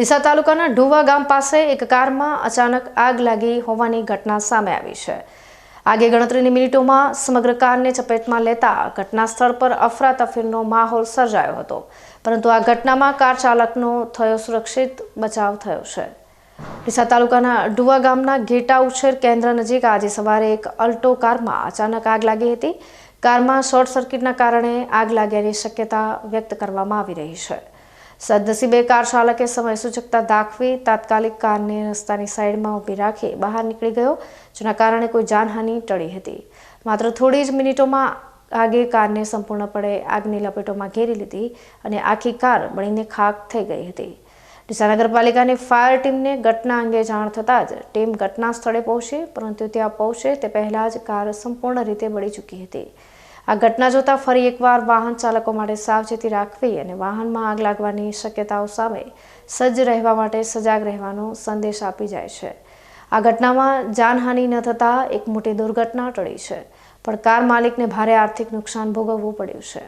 ડીસા તાલુકાના ઢુવા ગામ પાસે એક કારમાં અચાનક આગ લાગી હોવાની ઘટના સામે આવી છે. આગે ગણતરીની મિનિટોમાં સમગ્ર કારને ચપેટમાં લેતા ઘટના સ્થળ પર અફરાતફરીનો માહોલ સર્જાયો હતો. પરંતુ આ ઘટનામાં કાર ચાલકનો થયો સુરક્ષિત બચાવ થયો છે. ડીસા તાલુકાના ડુવા ગામના ઘેટા ઉછેર કેન્દ્ર નજીક આજે સવારે એક અલ્ટો કારમાં અચાનક આગ લાગી હતી. કારમાં શોર્ટ સર્કિટના કારણે આગ લાગ્યાની શક્યતા વ્યક્ત કરવામાં આવી રહી છે. સદનસીબે કાર ચાલકે સમય સૂચકતા દાખવી તાત્કાલિક કારને રસ્તાની સાઈડમાં ઊભી રાખી બહાર નીકળી ગયો, જેના કારણે કોઈ જાનહાનિ ટળી હતી. માત્ર થોડી જ મિનિટોમાં આગે કારને સંપૂર્ણપણે આગની લપેટોમાં ઘેરી લીધી અને આખી કાર બળીને ખાક થઈ ગઈ હતી. ડીસા નગરપાલિકાની ફાયર ટીમને ઘટના અંગે જાણ થતાં જ ટીમ ઘટના સ્થળે પહોંચી, પરંતુ ત્યાં પહોંચે તે પહેલાં જ કાર સંપૂર્ણ રીતે બળી ચૂકી હતી. આ ઘટના જોતા ફરી એકવાર વાહન ચાલકો માટે સાવચેતી રાખવી અને વાહનમાં આગ લાગવાની શક્યતાઓ સામે સજ્જ રહેવા માટે સજાગ રહેવાનો સંદેશ આપી જાય છે. આ ઘટનામાં જાનહાનિ ન થતાં એક મોટી દુર્ઘટના ટળી છે, પણ કાર માલિકને ભારે આર્થિક નુકસાન ભોગવવું પડ્યું છે.